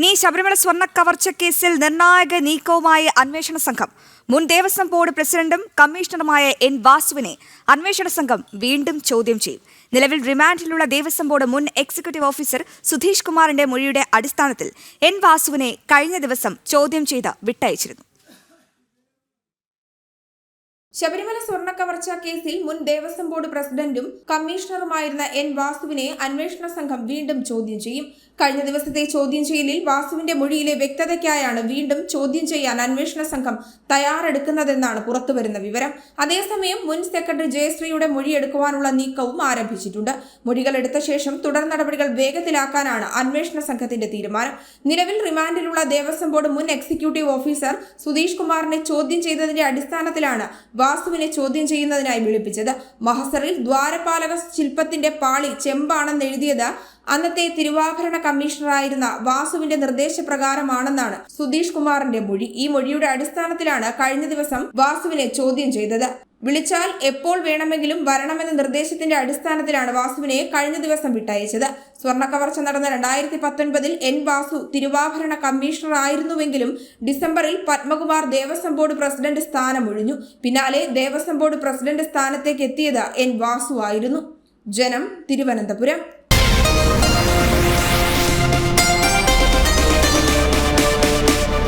ഇനി ശബരിമല സ്വർണ കവർച്ച കേസിൽ നിർണായക നീക്കവുമായി അന്വേഷണ സംഘം. മുൻ ദേവസ്വം ബോർഡ് പ്രസിഡന്റും കമ്മീഷണറുമായ എൻ വാസുവിനെ അന്വേഷണ സംഘം വീണ്ടും ചോദ്യം ചെയ്യും. നിലവിൽ റിമാൻഡിലുള്ള ദേവസ്വം ബോർഡ് മുൻ എക്സിക്യൂട്ടീവ് ഓഫീസർ സുധീഷ് കുമാറിന്റെ മൊഴിയുടെ അടിസ്ഥാനത്തിൽ എൻ വാസുവിനെ കഴിഞ്ഞ ദിവസം ചോദ്യം ചെയ്ത് വിട്ടയച്ചിരുന്നു. ശബരിമല സ്വർണ കവർച്ച കേസിൽ മുൻ ദേവസ്വം ബോർഡ് പ്രസിഡന്റും കമ്മീഷണറുമായിരുന്ന എൻ വാസുവിനെ അന്വേഷണ സംഘം വീണ്ടും ചോദ്യം ചെയ്യും. കഴിഞ്ഞ ദിവസത്തെ ചോദ്യം ചെയ്യലിൽ വാസുവിന്റെ മൊഴിയിലെ വ്യക്തതയ്ക്കായാണ് വീണ്ടും ചോദ്യം ചെയ്യാൻ അന്വേഷണ സംഘം തയ്യാറെടുക്കുന്നതെന്നാണ് പുറത്തുവരുന്ന വിവരം. അതേസമയം മുൻ സെക്രട്ടറി ജയശ്രീയുടെ മൊഴിയെടുക്കുവാനുള്ള നീക്കവും ആരംഭിച്ചിട്ടുണ്ട്. മൊഴികൾ എടുത്ത ശേഷം തുടർ നടപടികൾ വേഗത്തിലാക്കാനാണ് അന്വേഷണ സംഘത്തിന്റെ തീരുമാനം. നിലവിൽ റിമാൻഡിലുള്ള ദേവസ്വം ബോർഡ് മുൻ എക്സിക്യൂട്ടീവ് ഓഫീസർ സുധീഷ് കുമാറിനെ ചോദ്യം ചെയ്തതിന്റെ അടിസ്ഥാനത്തിലാണ് വാസുവിനെ ചോദ്യം ചെയ്യുന്നതിനായി വിളിപ്പിച്ചത്. മഹസറിൽ ദ്വാരപാലക ശില്പത്തിന്റെ പാളി ചെമ്പാണെന്ന് എഴുതിയത് അന്നത്തെ തിരുവാഭരണ കമ്മീഷണറായിരുന്ന വാസുവിന്റെ നിർദ്ദേശപ്രകാരമാണെന്നാണ് സുധീഷ് കുമാറിന്റെ മൊഴി. ഈ മൊഴിയുടെ അടിസ്ഥാനത്തിലാണ് കഴിഞ്ഞ ദിവസം വാസുവിനെ ചോദ്യം ചെയ്തത്. വിളിച്ചാൽ എപ്പോൾ വേണമെങ്കിലും വരണമെന്ന നിർദ്ദേശത്തിന്റെ അടിസ്ഥാനത്തിലാണ് വാസുവിനെ കഴിഞ്ഞ ദിവസം വിട്ടയച്ചത്. സ്വർണക്കവർച്ച നടന്ന രണ്ടായിരത്തി പത്തൊൻപതിൽ എൻ വാസു തിരുവാഭരണ കമ്മീഷണർ ആയിരുന്നുവെങ്കിലും ഡിസംബറിൽ പത്മകുമാർ ദേവസ്വം ബോർഡ് പ്രസിഡന്റ് സ്ഥാനം ഒഴിഞ്ഞു. പിന്നാലെ ദേവസ്വം ബോർഡ് പ്രസിഡന്റ് സ്ഥാനത്തേക്ക് എത്തിയത് എൻ വാസു ആയിരുന്നു. ജനം തിരുവനന്തപുരം.